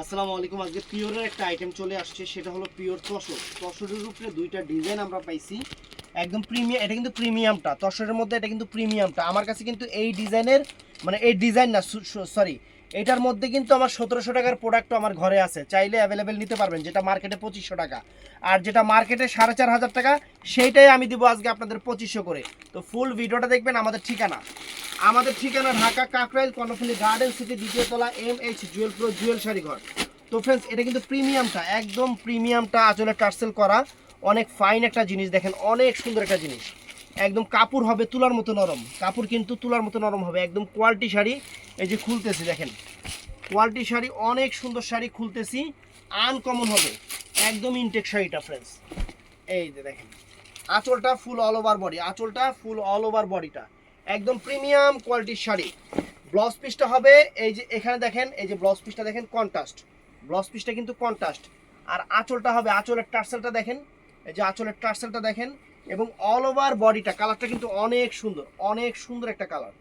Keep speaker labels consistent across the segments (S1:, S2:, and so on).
S1: আসসালামু আলাইকুম। আজকে পিওরের একটা আইটেম চলে আসছে, সেটা হলো পিওর তসর। তসরের উপরে দুইটা ডিজাইন আমরা পাইছি। একদম প্রিমিয়াম এটা কিন্তু প্রিমিয়ামটা তসরের মধ্যে এটা কিন্তু প্রিমিয়ামটা আমার কাছে কিন্তু এই ডিজাইনের মানে এই ডিজাইন না সরি এটার মধ্যে কিন্তু আমার সতেরোশো টাকার প্রোডাক্ট আমার ঘরে আছে। চাইলে অ্যাভেলেবেল নিতে পারবেন, যেটা মার্কেটে পঁচিশশো টাকা। আর যেটা মার্কেটে সাড়ে চার হাজার টাকা, সেইটাই আমি দিব আজকে আপনাদের পঁচিশশো করে। তো ফুল ভিডিওটা দেখবেন আমাদের ঠিকানা। আমাদের ঠিকানা ঢাকা কাকরাইল, কর্ণফুলি গার্ডেন সিটি দ্বিতীয় তলা M H Jewel pro Jewel sari ঘর। তো ফ্রেন্ডস এটা কিন্তু প্রিমিয়ামটা একদম প্রিমিয়ামটা আসলে টার্সেল করা। অনেক ফাইন একটা জিনিস দেখেন, অনেক সুন্দর একটা জিনিস। একদম কাপড় হবে তুলার মতো নরম। কাপড় কিন্তু তুলার মতো নরম হবে। একদম কোয়ালিটি শাড়ি এই যে খুলতেছি, দেখেন। কোয়ালিটি শাড়ি, অনেক সুন্দর শাড়ি খুলতেছি। আনকমন হবে। একদম ইনটেক শাড়িটা ফ্রেন্ডস এই যে দেখেন, আঁচলটা ফুল অল ওভার বডি আঁচলটা ফুল অল ওভার বডিটা একদম প্রিমিয়াম কোয়ালিটির শাড়ি। ব্লাউজ পিসটা হবে, এই যে এখানে দেখেন, এই যে ব্লাউজ পিসটা দেখেন কন্ট্রাস্ট ব্লাউজ পিসটা কিন্তু কন্ট্রাস্ট আর আঁচলটা হবে, আঁচলের টার্সেলটা দেখেন, এই যে আঁচলের টার্সেলটা দেখেন এবং অল ওভার বডিটা কালারটা কিন্তু অনেক সুন্দর অনেক সুন্দর একটা কালার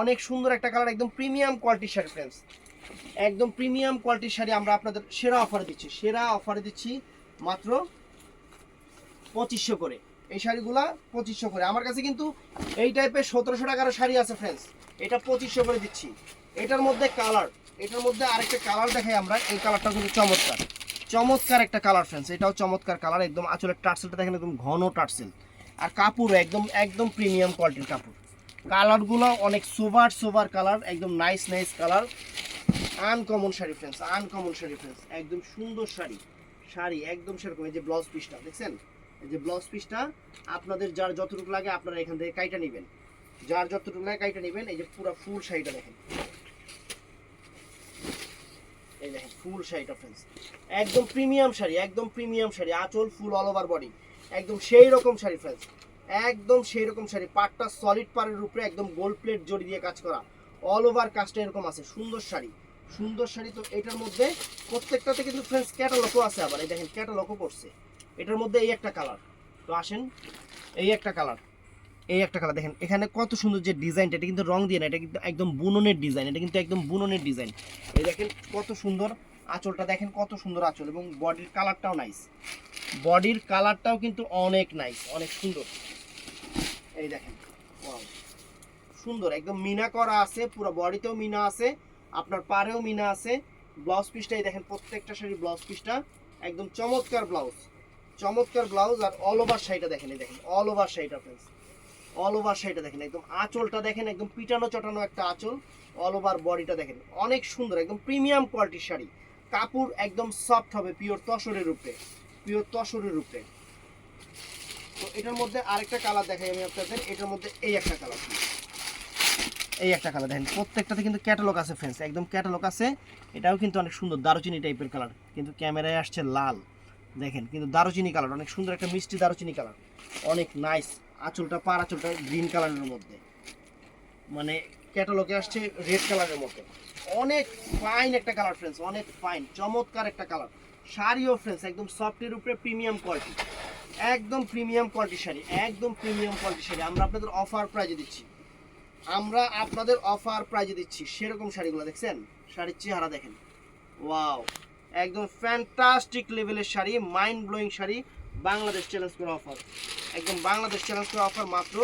S1: অনেক সুন্দর একটা কালার একদম প্রিমিয়াম কোয়ালিটির শাড়ি ফ্রেন্ডস একদম প্রিমিয়াম কোয়ালিটির শাড়ি আমরা আপনাদের সেরা অফারে দিচ্ছি, সেরা অফারে দিচ্ছি মাত্র পঁচিশশো করে, এই শাড়িগুলা পঁচিশশো করে, আমার কাছে কিন্তু এই টাইপের সতেরোশো টাকার শাড়ি আছে ফ্রেন্ডস এটা পঁচিশশো করে দিচ্ছি, এটার মধ্যে কালার এটার মধ্যে আরেকটা কালার দেখাই আমরা, এই কালারটা কিন্তু চমৎকার। চমৎকার একটা কালার ফ্রেন্ডস এটাও চমৎকার কালার একদম আঁচলের টার্সেলটা দেখেন, একদম ঘন টার্সেল। আর কাপড় একদম একদম প্রিমিয়াম কোয়ালিটির কাপড়। কালারগুলো অনেক সোভার সোভার কালার একদম nice nice colour uncommon sari friends uncommon sari friends একদম সুন্দর শাড়ি শাড়ি একদম সেরকম। এই যে ব্লাউজ পিসটা দেখছেন? এই যে ব্লাউজ পিসটা আপনাদের যার যতটুকু লাগে আপনারা এখান থেকে কাইটা নেবেন। যার যতটুকু লাগে কাইটা নেবেন। এই যে পুরো ফুল শাড়িটা দেখেন। এই দেখেন ফুল শাড়িটা ফ্রেন্ডস একদম প্রিমিয়াম শাড়ি, একদম প্রিমিয়াম শাড়ি, আঁচল ফুল অল ওভার বডি একদম সেই রকম শাড়ি ফ্রেন্ডস একদম সেই রকম শাড়ি, পাটটা সলিড পাড়ের উপরে একদম গোল্ড প্লেট জড়ি দিয়ে কাজ করা। অল ওভার কাজটা এরকম আছে, সুন্দর শাড়ি। সুন্দর শাড়ি তো এটার মধ্যে প্রত্যেকটাতে কিন্তু ফ্রেন্ডস ক্যাটালগও আছে আবার। এই দেখেন ক্যাটালগও করছে এটার মধ্যে এই একটা কালার তো আসেন, এই একটা কালার এই একটা কালার দেখেন। এখানে কত সুন্দর যে ডিজাইনটা এটা কিন্তু রং দিয়ে না, এটা কিন্তু একদম বুননের ডিজাইন এটা কিন্তু একদম বুননের ডিজাইন এই দেখেন কত সুন্দর আঁচলটা, দেখেন কত সুন্দর আঁচল এবং বডির কালারটাও নাইস বডির কালারটাও কিন্তু অনেক নাইস অনেক সুন্দর। এই দেখেন সুন্দর, একদম মিনা করা আছে, পুরো বডিতেও মিনা আছে, আপনার পাড়েও মিনা আছে। ব্লাউজ পিসটাই দেখেন প্রত্যেকটা শাড়ির ব্লাউজ পিসটা একদম চমৎকার ব্লাউজ চমৎকার ব্লাউজ আর অল ওভার শাড়িটা দেখেন, এই দেখেন অল ওভার শাড়িটা ফ্রেন্ডস অল ওভার শাড়িটা দেখেন, একদম আঁচলটা দেখেন, একদম পিটানো চটানো একটা আঁচল অল ওভার বডিটা দেখেন। অনেক সুন্দর, একদম প্রিমিয়াম কোয়ালিটির শাড়ি। কাপড় একদম সফট হবে পিওর তসরের রূপে পিওর তসরের রূপে। তো এটার মধ্যে আরেকটা কালার দেখাই আমি আপনাদের, এটার মধ্যে এই একটা কালার এই একটা কালার দেখেন, প্রত্যেকটাতে কিন্তু ক্যাটালগ আছে ফ্রেন্ডস একদম ক্যাটালগ আছে। এটাও কিন্তু অনেক সুন্দর, দারুচিনি টাইপের কালার কিন্তু ক্যামেরায় আসছে লাল, দেখেন, কিন্তু দারুচিনি কালার অনেক সুন্দর একটা মিষ্টি দারুচিনি কালার অনেক নাইস আঁচলটা, পার আঁচলটা গ্রিন কালারের মধ্যে। মানে ক্যাটালগে আসছে রেড কালারের মতো অনেক ফাইন একটা কালার ফ্রেন্ডস অনেক ফাইন চমৎকার একটা কালার শাড়িও ফ্রেন্ডস একদম সফটের উপরে প্রিমিয়াম কোয়ালিটি একদম প্রিমিয়াম কোয়ালিটি শাড়ি, একদম প্রিমিয়াম কোয়ালিটি শাড়ি। আমরা আপনাদের অফার প্রাইজে দিচ্ছি। আমরা আপনাদের অফার প্রাইজে দিচ্ছি। সেরকম শাড়িগুলো, দেখছেন? শাড়ির চেহারা দেখেন। ওয়াও একদম ফ্যান্টাস্টিক লেভেলের sari mind blowing sari. Bangladesh challenge করে অফার একদম বাংলাদেশ চ্যালেঞ্জ করে অফার মাত্র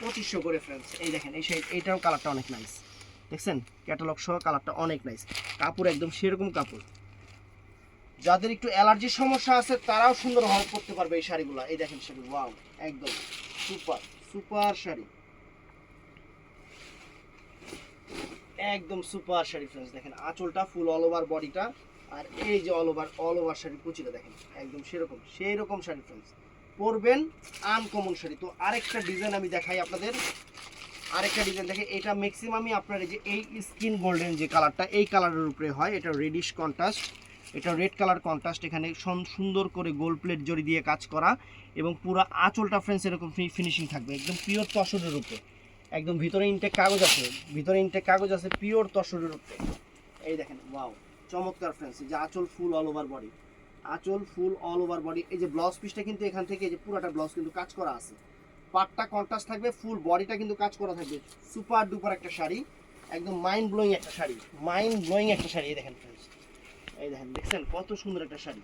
S1: পঁচিশশো করে ফ্রেন্ডস এই দেখেন, এই এইটাও কালারটা অনেক নাইস দেখছেন? ক্যাটালগ সহ কালারটা অনেক নাইস কাপড় একদম সেরকম কাপড়। যাদের একটু অ্যালার্জির সমস্যা আছে, তারাও সুন্দরভাবে পরতে পারবে এই শাড়িগুলো। এই দেখেন শাড়ি ওয়াও একদম সুপার সুপার শাড়ি। একদম সুপার শাড়ি ফ্রেন্ডস দেখেন, আঁচলটা ফুল অল ওভার বডিটা আর এই যে all over all over sari কুচিটা দেখেন, একদম সেরকম সেই রকম শাড়ি ফ্রেন্ডস পরবেন আনকমন শাড়ি। তো আরেকটা ডিজাইন আমি দেখাই আপনাদের। আরেকটা ডিজাইন দেখে এটা ম্যাক্সিমামই আপনার এই যে এই স্কিন গোল্ডেন যে কালারটা এই কালারের উপরে হয়। এটা রেডিশ কন্ট্রাস্ট এটা রেড কালার কন্ট্রাস্ট এখানে সন- সুন্দর করে গোল্ড প্লেট জড়ি দিয়ে কাজ করা এবং পুরো আঁচলটা ফ্রেন্ডস এরকম ফিনিশিং থাকবে। একদম পিওর তসরের উপরে। একদম ভিতরে ইনটেক কাগজ আছে। ভিতরে ইনটেক কাগজ আছে পিওর তসরের উপরে। এই দেখেন ওয়াও চমৎকার ফ্রেন্ডস যে আঁচল ফুল অল ওভার বডি আঁচল ফুল অল ওভার বডি এই যে ব্লাউজ পিসটা কিন্তু এখান থেকে যে পুরোটা ব্লাউজ কিন্তু কাজ করা আছে। পাটটা কন্ট্রাস্ট থাকবে ফুল বডিটা কিন্তু কাজ করা থাকবে। সুপার ডুপার একটা শাড়ি, একদম মাইন্ড ব্লোয়িং একটা শাড়ি মাইন্ড ব্লোয়িং একটা শাড়ি, এই দেখেন ফ্রেন্ডস এই দেখেন, দেখছেন কত সুন্দর একটা শাড়ি।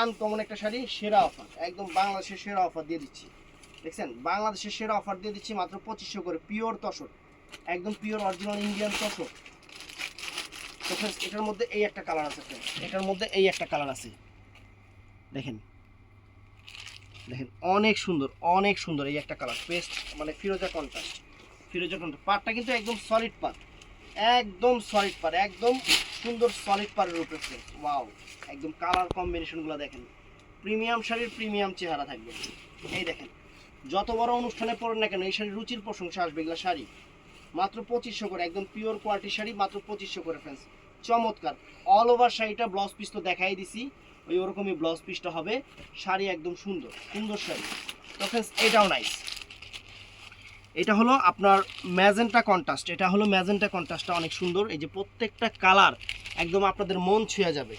S1: আনকমন একটা শাড়ি, সেরা অফার একদম বাংলাদেশের সেরা অফার দিয়ে দিচ্ছি। দেখছেন, বাংলাদেশের সেরা অফার দিয়ে দিচ্ছি মাত্র পঁচিশশো করে পিওর তসর একদম পিওর অরিজিনাল ইন্ডিয়ান তসর তো friends, এটার মধ্যে এই একটা কালার আছে। এটার মধ্যে এই একটা কালার আছে। দেখেন দেখেন অনেক সুন্দর অনেক সুন্দর এই একটা কালার পেস্ট মানে ফিরোজা কন্ট্রাস্ট ফিরোজা কন্ট্রাস্ট পাটটা কিন্তু একদম সলিড পাট একদম সলিড পার একদম সুন্দর সলিড পারের উপরে ওয়াও একদম কালার কম্বিনেশনগুলো দেখেন। প্রিমিয়াম শাড়ির প্রিমিয়াম চেহারা থাকবে। এই দেখেন যত বড় অনুষ্ঠানে পড়েন না কেন এই শাড়ির রুচির প্রশংসা আসবে এগুলো শাড়ি। মাত্র পঁচিশশো করে, একদম পিওর কোয়ালিটি শাড়ি, মাত্র পঁচিশশো করে ফ্রেন্ডস চমৎকার। অল ওভার শাড়িটা ব্লাউজ পিস তো দেখাই দিছি। ওই ওরকমই ব্লাউজ পিসটা হবে। শাড়ি একদম সুন্দর সুন্দর শাড়ি। তো ফ্রেন্ডস এটাও নাইস এটা হলো আপনার ম্যাজেন্টা কন্ট্রাস্ট এটা হলো ম্যাজেন্টা কন্ট্রাস্টটা অনেক সুন্দর। এই যে প্রত্যেকটা কালার একদম আপনাদের মন ছুঁয়ে যাবে।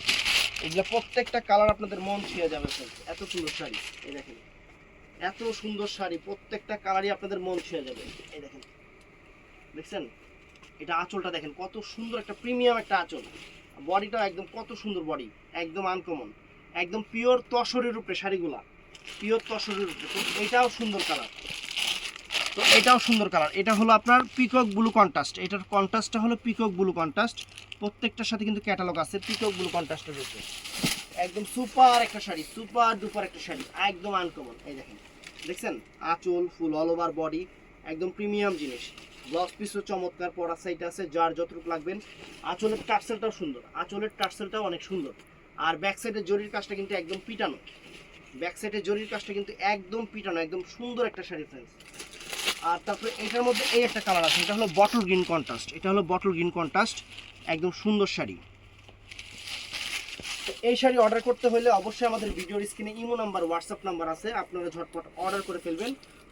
S1: এগুলো প্রত্যেকটা কালার আপনাদের মন ছুঁয়ে যাবে। এত সুন্দর শাড়ি। এই দেখেন। এত সুন্দর শাড়ি, প্রত্যেকটা কালারই আপনাদের মন ছুঁয়ে যাবে। এই দেখেন। দেখছেন? এটা আঁচলটা দেখেন, কত সুন্দর একটা প্রিমিয়াম একটা আঁচল। বডিটা একদম কত সুন্দর বডি, একদম আনকমন একদম পিওর তসরের উপরে শাড়িগুলা পিওর তসরের উপরে। এটাও সুন্দর কালার তো এটাও সুন্দর কালার এটা হলো আপনার পিকক ব্লু কন্ট্রাস্ট এটার কন্ট্রাস্টটা হলো পিকক ব্লু কন্ট্রাস্ট প্রত্যেকটার সাথে কিন্তু ক্যাটালগ আছে পিকক ব্লু কন্ট্রাস্টের উপরে। একদম সুপার একটা শাড়ি সুপার ডুপার একটা শাড়ি, একদম আনকমন এই দেখেন, দেখছেন? আঁচল ফুল অল ওভার বডি একদম প্রিমিয়াম জিনিস। ব্লাউজ পিসও চমৎকার পরা সাইড আছে, যার যতটুকু লাগবেন। আঁচলের টার্সেলটাও সুন্দর। আঁচলের টার্সেলটাও অনেক সুন্দর। আর ব্যাক সাইডের জরির কাজটা কিন্তু একদম পিটানো। ব্যাক সাইডের জরির কাজটা কিন্তু একদম পিটানো, একদম সুন্দর একটা শাড়ি ফ্রেন্স আর তারপরে এটার মধ্যে এই একটা কালার আছে, এটা হলো বটল গ্রিন কন্ট্রাস্ট এটা হলো বটল গ্রিন কন্ট্রাস্ট একদম সুন্দর শাড়ি। এই শাড়ি অর্ডার করতে হলে অবশ্যই আমাদের ভিডিওর স্ক্রিনে ইমো নাম্বার হোয়াটসঅ্যাপ নাম্বার আছে। আপনারা ঝটপট অর্ডার করে ফেলবেন।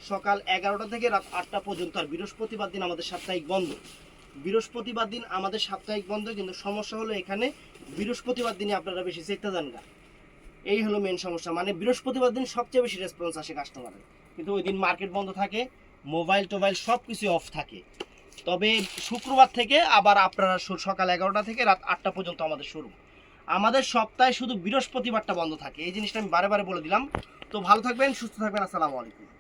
S1: সকাল এগারোটা থেকে রাত আটটা পর্যন্ত আর বৃহস্পতিবার দিন আমাদের সাপ্তাহিক বন্ধ। বৃহস্পতিবার দিন আমাদের সাপ্তাহিক বন্ধ, কিন্তু সমস্যা হলো এখানে বৃহস্পতিবার দিনে আপনারা বেশি চেতে যান না এই হলো মেন সমস্যা। মানে বৃহস্পতিবার দিন সবচেয়ে বেশি রেসপন্স আসে কাস্টমারের কিন্তু ওই দিন মার্কেট বন্ধ থাকে মোবাইল টোবাইল সব কিছু অফ থাকে। তবে শুক্রবার থেকে আবার আপনারা সকাল এগারোটা থেকে রাত আটটা পর্যন্ত আমাদের শুরু আমাদের সপ্তাহে শুধু বৃহস্পতিবারটা বন্ধ থাকে। এই জিনিসটা আমি বারে বারে বলে দিলাম। তো ভালো থাকবেন, সুস্থ থাকবেন, আসসালামু আলাইকুম।